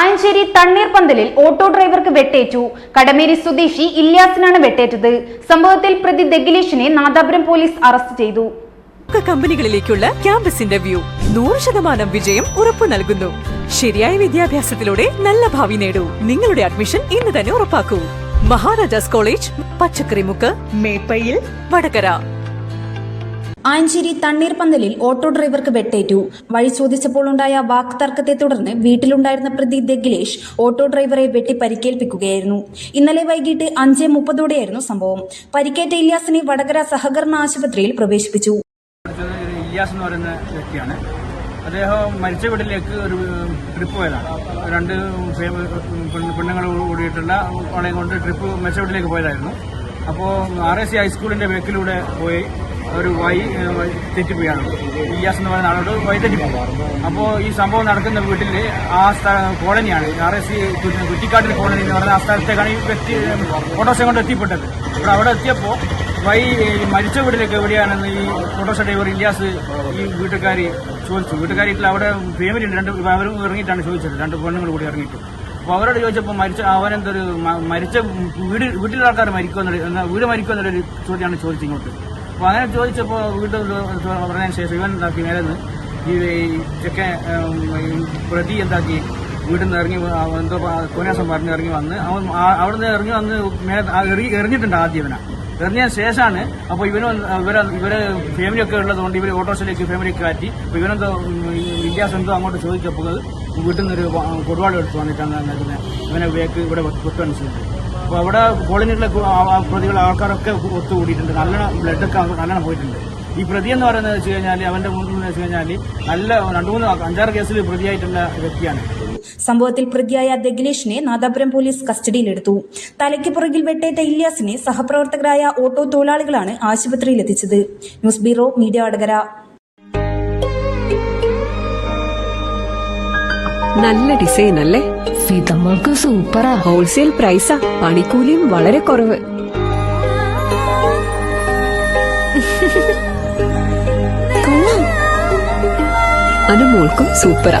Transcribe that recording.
ആയഞ്ചേരി തണ്ണീർപന്തലിൽ ഓട്ടോ ഡ്രൈവർക്ക് വെട്ടേറ്റു. കടമേരി സ്വദേശി ഇല്യാസിനാണ് വെട്ടേറ്റത്. സംഭവത്തിൽ പ്രതി ദഗിലേഷിനെ നാദാപുരം പോലീസ് അറസ്റ്റ് ചെയ്തു. കമ്പനികളിലേക്കുള്ള ക്യാമ്പസ് ഇന്റർവ്യൂ നൂറ് ശതമാനം വിജയം ഉറപ്പു നൽകുന്നു. ശരിയായ വിദ്യാഭ്യാസത്തിലൂടെ നല്ല ഭാവി നേടൂ. നിങ്ങളുടെ അഡ്മിഷൻ ഇന്ന് തന്നെ ഉറപ്പാക്കൂ. മഹാരാജാസ് കോളേജ് പച്ചക്കറിമുക്ക് മേപ്പയിൽ വടകര. ആയഞ്ചേരി തണ്ണീർപന്തലിൽ ഓട്ടോ ഡ്രൈവർക്ക് വെട്ടേറ്റു. വഴി ചോദിച്ചപ്പോൾ ഉണ്ടായ വാക്തർക്കത്തെ തുടർന്ന് വീട്ടിലുണ്ടായിരുന്ന പ്രതി ദഗ്ലേഷ് ഓട്ടോ ഡ്രൈവറെ വെട്ടി പരിക്കേൽപ്പിക്കുകയായിരുന്നു. ഇന്നലെ വൈകിട്ട് അഞ്ച് മുപ്പതോടെയായിരുന്നു സംഭവം. പരിക്കേറ്റ ഇല്യാസിനെ വടകര സഹകരണ ആശുപത്രിയിൽ പ്രവേശിപ്പിച്ചു. ഇല്യാസ് എന്ന് പറയുന്ന വ്യക്തിയാണ്. അദ്ദേഹം മരിച്ച വീട്ടിലേക്ക് ഒരു ട്രിപ്പ് പോയതാണ്. രണ്ട് പെണ്ണുങ്ങൾ കൂടിയിട്ടുള്ള ആളെയും കൊണ്ട് ട്രിപ്പ് മരിച്ച വീട്ടിലേക്ക് പോയതായിരുന്നു. അപ്പോൾ ആർ എസ് സി ഹൈസ്കൂളിന്റെ ബേക്കിലൂടെ പോയി. ഒരു വൈ തെറ്റിപ്പോയാണ് ഇ തെറ്റിപ്പോയാണ്. ഇല്യാസ് എന്ന് പറയുന്ന ആളോട് വഴി തെറ്റിപ്പോയി അപ്പോ ഈ സംഭവം നടക്കുന്ന വീട്ടിൽ ആ കോളനിയാണ്. ആർ എസ് സി കുറ്റിക്കാട്ടിൽ കോളനി എന്ന് പറയുന്ന ആ സ്ഥലത്തേക്കാണ് ഈ വ്യക്തി ഫോട്ടോസെ കൊണ്ട് എത്തിപ്പെട്ടത്. അപ്പോൾ അവിടെ എത്തിയപ്പോൾ വൈ മരിച്ച വീട്ടിലേക്ക് എവിടെയാണെന്ന് ഈ ഓട്ടോറിക്ഷ ഡ്രൈവർ ഇല്ലാസ് ഈ വീട്ടുകാരി ചോദിച്ചു. വീട്ടുകാരിയിൽ അവിടെ ഫാമിലി ഉണ്ട്. രണ്ട് അവരും ഇറങ്ങിയിട്ടാണ് ചോദിച്ചത്. രണ്ട് പെണ്ണുങ്ങൾ കൂടി ഇറങ്ങിയിട്ട്. അപ്പോൾ അവരോട് ചോദിച്ചപ്പോൾ മരിച്ച അവനെന്തൊരു മരിച്ച വീട് വീട്ടിലെ ആൾക്കാർ മരിക്കുമെന്നൊരു എന്നാ വീട് മരിക്കുമെന്നൊരു ചോദ്യമാണ് ചോദിച്ചത് ഇങ്ങോട്ട്. അപ്പോൾ അങ്ങനെ ചോദിച്ചപ്പോൾ വീട്ടിൽ പറഞ്ഞതിന് ശേഷം ഇവൻ എന്താക്കി നിന്ന് ഈ ചെക്കൻ പ്രതി എന്താക്കി? വീട്ടിൽ നിന്ന് ഇറങ്ങി എന്തോ കോന്യാസം പറഞ്ഞ് ഇറങ്ങി വന്ന്. അവൻ അവിടെ നിന്ന് ഇറങ്ങി വന്ന് മേലെ എറിഞ്ഞിട്ടുണ്ട് ആദ്യം ഇവനെ. എറിഞ്ഞതിന് ശേഷമാണ് അപ്പോൾ ഇവന് ഇവരെ ഫാമിലി ഒക്കെ ഉള്ളതുകൊണ്ട് ഇവർ ഓട്ടോറിക്ഷയിലേക്ക് ഫാമിലിയൊക്കെ കാറ്റി അപ്പോൾ ഇവനെന്തോ ഇന്ത്യാസ് എന്തോ അങ്ങോട്ട് ചോദിച്ചപ്പോൾ വീട്ടിൽ നിന്നൊരു കൊടുപാട് എടുത്ത് വന്നിട്ടാണ് ഇവനെ വേക്ക് ഇവിടെ കുത്തുകയാണ് അവിടെ കോളനിയിലെ പ്രതികൾ ആൾക്കാരൊക്കെ ഒത്തുകൂടിയിട്ടുണ്ട്. നല്ലോണം ബ്ലഡൊക്കെ നല്ലോണം പോയിട്ടുണ്ട്. ഈ പ്രതി എന്ന് പറയുന്നത് വെച്ച് കഴിഞ്ഞാൽ അവന്റെ മുന്നിൽ വെച്ച് കഴിഞ്ഞാൽ നല്ല രണ്ടു മൂന്ന് അഞ്ചാറ് കേസിൽ പ്രതിയായിട്ടുള്ള വ്യക്തിയാണ്. സംഭവത്തിൽ പ്രതിയായ ദഗ്നേഷിനെ നാദാപുരം പോലീസ് കസ്റ്റഡിയിലെടുത്തു. തലയ്ക്ക് പുറകിൽ വെട്ടേറ്റ ഇല്യാസിനെ സഹപ്രവർത്തകരായ ഓട്ടോ തൊഴിലാളികളാണ് ആശുപത്രിയിൽ എത്തിച്ചത്. News bureau media Vadakara. നല്ല ഡിസൈൻ അല്ലേ? ഫിതമ്മൾക്ക് സൂപ്പറാ. ഹോൾസെയിൽ പ്രൈസാ. പണിക്കൂലിയും വളരെ കുറവ്. അനുമോൾക്കും സൂപ്പറാ.